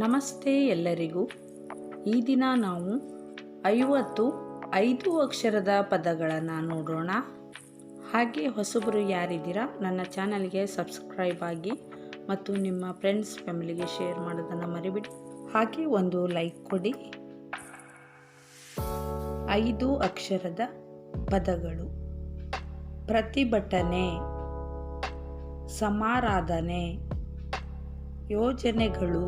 ನಮಸ್ತೆ ಎಲ್ಲರಿಗೂ. ಈ ದಿನ ನಾವು ಐವತ್ತು ಐದು ಅಕ್ಷರದ ಪದಗಳನ್ನು ನೋಡೋಣ. ಹಾಗೆ ಹೊಸಬರು ಯಾರಿದ್ದೀರಾ, ನನ್ನ ಚಾನಲ್ಗೆ ಸಬ್ಸ್ಕ್ರೈಬ್ ಆಗಿ ಮತ್ತು ನಿಮ್ಮ ಫ್ರೆಂಡ್ಸ್, ಫ್ಯಾಮಿಲಿಗೆ ಶೇರ್ ಮಾಡೋದನ್ನು ಮರಿಬಿಡಿ. ಹಾಗೆ ಒಂದು ಲೈಕ್ ಕೊಡಿ. ಐದು ಅಕ್ಷರದ ಪದಗಳು. ಪ್ರತಿಭಟನೆ, ಸಮಾರಾಧನೆ, ಯೋಜನೆಗಳು.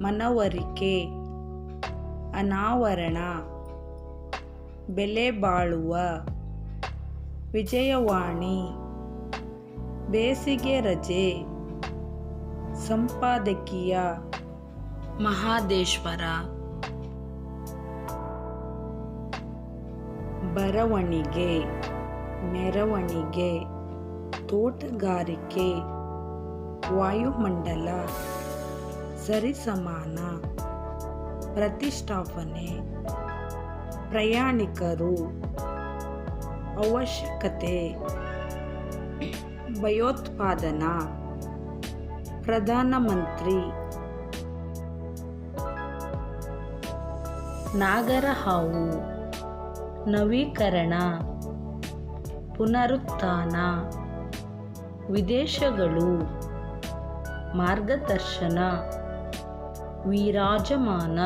ಮನವರಿಕೆ ಅನಾವರಣ ಬೆಲೆ ಬಾಳುವ ವಿಜಯವಾಣಿ ಬೇಸಿಗೆ ರಜೆ ಸಂಪಾದಕೀಯ ಮಹಾದೇಶ್ವರ ಬರವಣಿಗೆ ಮೆರವಣಿಗೆ ತೋಟಗಾರಿಕೆ ವಾಯುಮಂಡಲ ಸರಿಸಮಾನ ಪ್ರತಿಷ್ಠಾಪನೆ ಪ್ರಯಾಣಿಕರು ಅವಶ್ಯಕತೆ ಭಯೋತ್ಪಾದನಾ ಪ್ರಧಾನಮಂತ್ರಿ ನಾಗರಹಾವು ನವೀಕರಣ ಪುನರುತ್ಥಾನ ವಿದೇಶಗಳು ಮಾರ್ಗದರ್ಶನ ವಿರಾಜಮಾನ.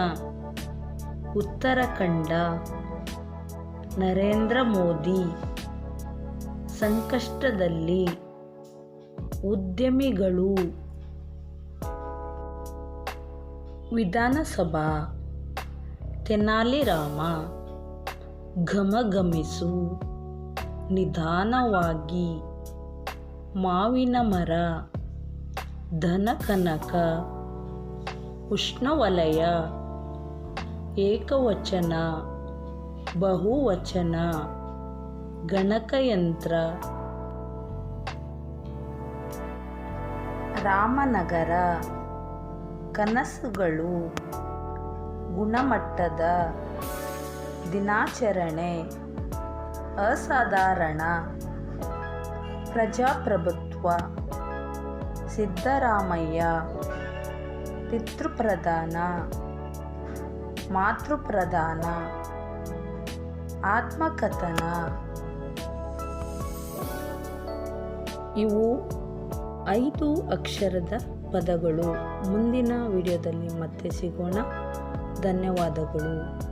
ಉತ್ತರಾಖಂಡ. ನರೇಂದ್ರ ಮೋದಿ. ಸಂಕಷ್ಟದಲ್ಲಿ ಉದ್ಯಮಿಗಳು. ವಿಧಾನಸಭಾ. ತೆನಾಲಿರಾಮ. ಘಮಘಮಿಸು. ನಿಧಾನವಾಗಿ. ಮಾವಿನ ಮರ. ಧನಕನಕ ಉಷ್ಣವಲಯ ಏಕವಚನ ಬಹುವಚನ ಗಣಕಯಂತ್ರ ರಾಮನಗರ ಕನಸುಗಳು ಗುಣಮಟ್ಟದ ದಿನಾಚರಣೆ ಅಸಾಧಾರಣ ಪ್ರಜಾಪ್ರಭುತ್ವ ಸಿದ್ದರಾಮಯ್ಯ. ಪಿತೃಪ್ರಧಾನ ಮಾತೃಪ್ರಧಾನ ಆತ್ಮಕಥನ. ಇವು ಐದು ಅಕ್ಷರದ ಪದಗಳು. ಮುಂದಿನ ವಿಡಿಯೋದಲ್ಲಿ ಮತ್ತೆ ಸಿಗೋಣ. ಧನ್ಯವಾದಗಳು.